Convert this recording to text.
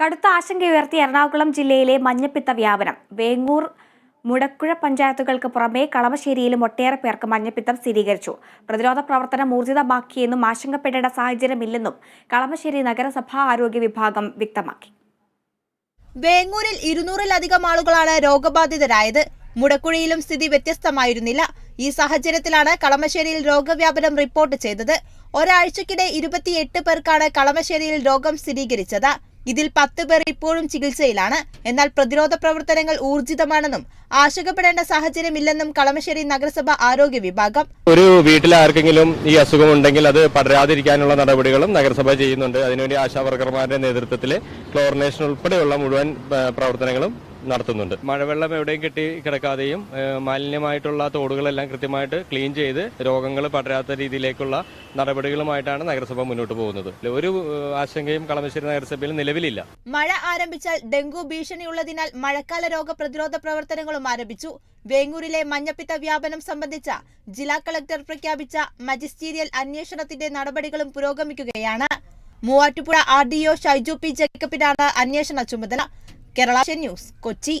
കടുത്ത ആശങ്കയുയർത്തി എറണാകുളം ജില്ലയിലെ മഞ്ഞപ്പിത്ത വ്യാപനം. വേങ്ങൂർ മുടക്കുഴ പഞ്ചായത്തുകൾക്ക് പുറമെ കളമശ്ശേരിയിലും ഒട്ടേറെ പേർക്ക് മഞ്ഞപ്പിത്തം സ്ഥിരീകരിച്ചു. പ്രതിരോധ പ്രവർത്തനം ഊർജിതമാക്കിയെന്നും ആശങ്കപ്പെടേണ്ട സാഹചര്യമില്ലെന്നും കളമശ്ശേരി നഗരസഭാ ആരോഗ്യ വിഭാഗം വ്യക്തമാക്കി. വേങ്ങൂരിൽ ഇരുന്നൂറിലധികം ആളുകളാണ് രോഗബാധിതരായത്. മുടക്കുഴയിലും സ്ഥിതി വ്യത്യസ്തമായിരുന്നില്ല. ഈ സാഹചര്യത്തിലാണ് കളമശ്ശേരിയിൽ രോഗവ്യാപനം റിപ്പോർട്ട് ചെയ്തത്. ഒരാഴ്ചക്കിടെ ഇരുപത്തിയെട്ട് പേർക്കാണ് കളമശ്ശേരിയിൽ രോഗം സ്ഥിരീകരിച്ചത്. ഇതിൽ പത്ത് പേർ ഇപ്പോഴും ചികിത്സയിലാണ്. എന്നാൽ പ്രതിരോധ പ്രവർത്തനങ്ങൾ ഊർജിതമാണെന്നും ആശങ്കപ്പെടേണ്ട സാഹചര്യമില്ലെന്നും കളമശ്ശേരി നഗരസഭ ആരോഗ്യ വിഭാഗം ഒരു വീട്ടിൽ ആർക്കെങ്കിലും ഈ അസുഖം ഉണ്ടെങ്കിൽ അത് പടരാതിരിക്കാനുള്ള നടപടികളും നഗരസഭ ചെയ്യുന്നുണ്ട്. അതിനുവേണ്ടി ആശാവർക്കർമാരുടെ നേതൃത്വത്തിൽ ക്ലോറിനേഷൻ ഉൾപ്പെടെയുള്ള മുഴുവൻ പ്രവർത്തനങ്ങളും നടത്തുന്നുണ്ട്. മഴവെള്ളം എവിടെയും കെട്ടി കിടക്കാതെയും മാലിന്യമായിട്ടുള്ള തോടുകളെല്ലാം കൃത്യമായിട്ട് ക്ലീൻ ചെയ്ത് രോഗങ്ങൾ പടരാത്ത രീതിയിലേക്കുള്ള നടപടികളുമായിട്ടാണ് നഗരസഭ മുന്നോട്ട് പോകുന്നത്. ഒരു ആശങ്കയും കളമശ്ശേരി നഗരസഭയിൽ നിലവിലില്ല. മഴ ആരംഭിച്ചാൽ ഡെങ്കു ഭീഷണിയുള്ളതിനാൽ മഴക്കാല രോഗ പ്രതിരോധ പ്രവർത്തനങ്ങളും ആരംഭിച്ചു. വേങ്ങൂരിലെ മഞ്ഞപ്പിത്ത വ്യാപനം സംബന്ധിച്ച ജില്ലാ കളക്ടർ പ്രഖ്യാപിച്ച മജിസ്റ്റീരിയൽ അന്വേഷണത്തിന്റെ നടപടികളും പുരോഗമിക്കുകയാണ്. Muvattupuzha R D O Shaiju P ജേക്കബിനാണ് അന്വേഷണ ചുമതല. കേരള ന്യൂസ് കൊച്ചി.